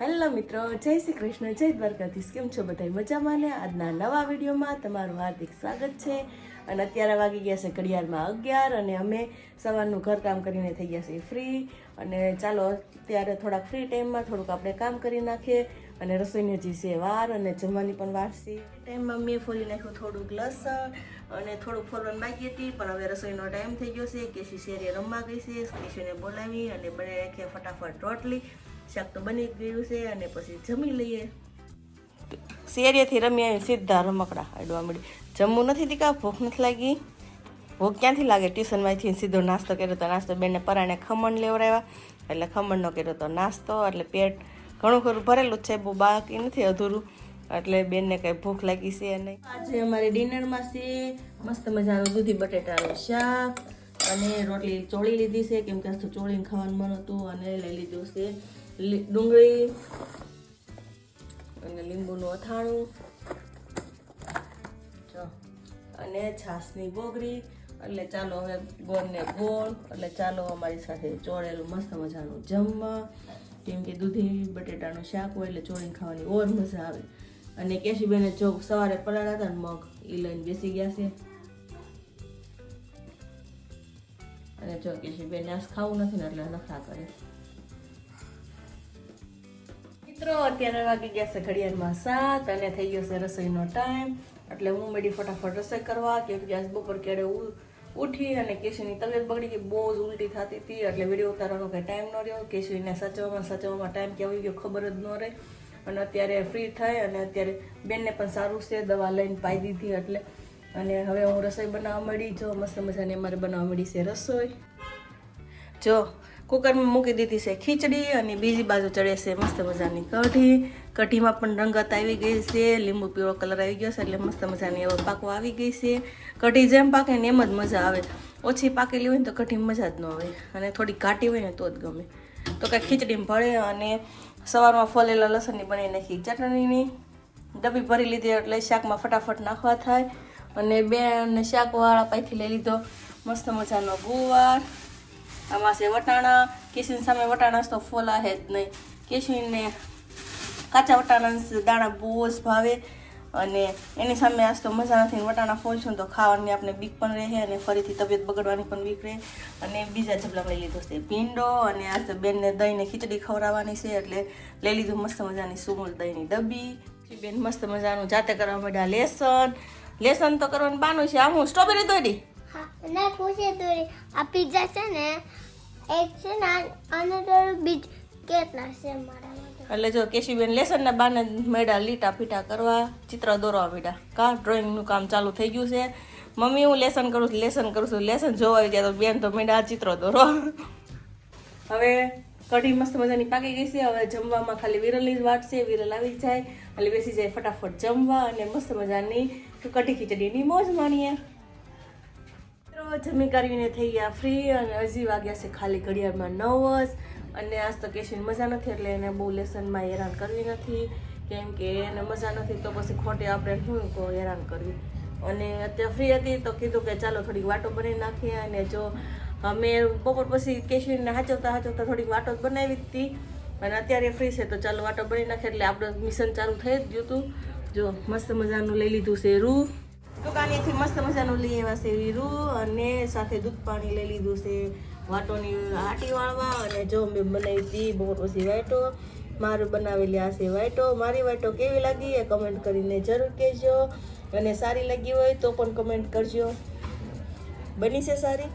Hello મિત્રો, જય શ્રી કૃષ્ણ, જય દ્વારકાધીશ. કેમ છો બધા મજામાં ને? આજના નવા વિડીયોમાં તમારું હાર્દિક સ્વાગત છે. અને અત્યારે વાગી ગયા છે ઘડિયાળમાં અગિયાર અને અમે સવારનું ઘરકામ કરીને થઈ ગયા છીએ ફ્રી અને ચાલો, અત્યારે થોડાક ફ્રી ટાઈમમાં થોડુંક આપણે કામ કરી નાખીએ અને રસોઈને જે છે વાર અને જમવાની પણ વાર છે. ટાઈમમાં મેં ફોલી નાખ્યું થોડુંક લસણ અને થોડુંક ફોલવાનું બાકી હતી, પણ હવે રસોઈનો ટાઈમ થઈ ગયો છે. કેશી શેરીએ રમવા ગઈ છે કેશીને બોલાવી અને બને રાખીએ ફટાફટ રોટલી. શાક તો બની ગયું છે અને પછી જમી લઈએ. શેરીએથી રમી આવી સીધા રમકડા અડવા મળી જમવું નથી દીકા ભૂખ નથી લાગી. ભૂખ ક્યાંથી લાગે? ટ્યુશનમાંથી સીધો નાસ્તો કર્યો તો નાસ્તો બેને પરાણે ખમણ લેવડાવ્યા. એટલે ખમણનો કર્યો તો નાસ્તો એટલે પેટ ઘણું ખરું ભરેલું છે બહુ બાકી નથી અધૂરું. એટલે બેનને કંઈ ભૂખ લાગી છે નહીં. આજે અમારે ડિનરમાં છે મસ્ત મજાનું દૂધી બટેટાનું શાક અને રોટલી ચોળી લીધી છે. કેમ કે ચોળીને ખાવાનું મન હતું અને લઈ લીધું છે. ડુંગળી અને લીંબુનું અથાણું. અને છાસની બોગરી એટલે ચાલો હવે ગોળને ગોળ. એટલે ચાલો અમારી સાથે ચોળેલું મસ્ત મજાનું જમવા. કેમ કે દૂધી, બટેટાનું શાક હોય એટલે ચોળીને ખાવાની ઓર મજા આવે. અને કેશીબેને જો સવારે પલાળ્યા હતા ને મગ એ લઈને બેસી ગયા છે. અને જો કેશીબેન આસ ખાવું નથી ને એટલે નખરા કરે. મિત્રો, અત્યારે વાગી ગયા છે ઘડિયાળમાં સાત અને થઈ ગયો છે રસોઈનો ટાઈમ. એટલે હું મેળી ફટાફટ રસોઈ કરવા કેમ કે આજ બપોર ક્યારે ઉઠી અને કેશીની તબિયત બગડી ગઈ, બહુ જ ઉલટી થતી હતી. એટલે વીડિયો ઉતારવાનો કંઈ ટાઈમ ન રહ્યો. કેશીને સાચવવામાં સાચવવામાં ટાઈમ ક્યાં આવી ગયો ખબર જ ન રહી. અને અત્યારે ફ્રી થઈ અને અત્યારે બેનને પણ સારું છે, દવા લઈને પાઈ દીધી એટલે. અને હવે હું રસોઈ બનાવવા મળી જો મસ્ત મજાની અમારે બનાવવા મળી છે રસોઈ. જો કુકરમાં મૂકી દીધી છે ખીચડી અને બીજી બાજુ ચડે છે મસ્ત મજાની કઢી. કઢીમાં પણ રંગત આવી ગઈ છે, લીંબુ પીળો કલર આવી ગયો છે એટલે મસ્ત મજાની એવો પાકવા આવી ગઈ છે. કઢી જેમ પાકે ને એમ જ મજા આવે. ઓછી પાકેલી હોય ને તો કઢી મજા જ ન આવે. અને થોડી ઘાટી હોય ને તો જ ગમે. તો કાંઈ ખીચડીમાં ભળે અને સવારમાં ફોલેલા લસણની બની નાખી ચટણીની. ડબ્બી ભરી લીધી એટલે શાકમાં ફટાફટ નાખવા થાય. અને બે શાકવાળા પાઈથી લઈ લીધો. મસ્ત મજાનો ગુવાર. છે વટાણા કિશિન સામે વટાણા તો ફોલા હે જ નહીં. કિશિનને કાચા વટાણા દાણા બહુ જ ભાવે અને એની સામે આજ તો મજા નથી વટાણા ફોલશું તો ખાવાની આપણે બીક પણ રહે અને ફરીથી તબિયત બગડવાની પણ બીક રહે. અને બીજા જબલા લઈ લીધો છે ભીંડો અને આજ તો બેનને દહીંને ખીચડી ખવડાવવાની છે એટલે લઈ લીધું મસ્ત મજાની સુમૂલ દહીંની ડબ્બી. બેન મસ્ત મજાનું જાતે કરવા માંડ્યા લેસન. લેસન તો કરવાનું બાનું છે. આમ હું સ્ટ્રોબેરી દોડી અને પૂછે તો આ પિઝા છે ને, એક છે ને અને બીજ કેટલા છે મારા એટલે જો કેશીબેન લેસનના બાને મેડા લીટા પીટા કરવા, ચિત્ર દોરવા મીડા. કા ડ્રોઈંગનું કામ ચાલુ થઈ ગયું છે. મમ્મી, હું લેસન કરું છું, લેસન કરું છું, લેસન જોવા ગયા તો બેન તો મેડા ચિત્ર દોરો. હવે કઢી મસ્ત મજાની પાકી ગઈ છે. હવે જમવામાં ખાલી વિરલની જ વાટ છે. વિરલ આવી જાય એટલે બેસી જાય ફટાફટ જમવા અને મસ્ત મજાની કઢી ખીચડીની મોજ માણીએ. જમી કરીને થઈ ગયા ફ્રી અને હજી વાગ્યા છે ખાલી ઘડિયાળમાં નવ જ અને આજ તો કેશીને મજા નથી, એટલે એને બહુ લેસનમાં હેરાન કરવી નથી. કેમ કે એને મજા નથી, તો પછી ખોટી આપણે શું હેરાન કરવી. અને અત્યારે ફ્રી હતી તો કીધું કે ચાલો થોડીક વાટો બનાવી નાખીએ. અને જો અમે બપોર પછી કેશીને હાચવતા હાચવતા થોડીક વાટો બનાવી હતી. અને અત્યારે ફ્રી છે તો ચાલો વાટો બનાવી નાખીએ, એટલે આપણું મિશન ચાલુ થઈ જ ગયું હતું. જો મસ્ત મજાનું લઈ લીધું છે રૂ. દુકાનેથી મસ્ત મજાનું લઈ આવ્યા છે વીરું અને સાથે દૂધ પાણી લઈ લીધું છે. વાટોની આટી વાળવા અને જો મેં બનાવી હતી બહુ પછી વાટો મારું બનાવેલી આ છે વાટો મારી વાટો કેવી લાગી એ કમેન્ટ કરીને જરૂર કહેજો. અને સારી લાગી હોય તો પણ કમેન્ટ કરજો. બની છે સારી?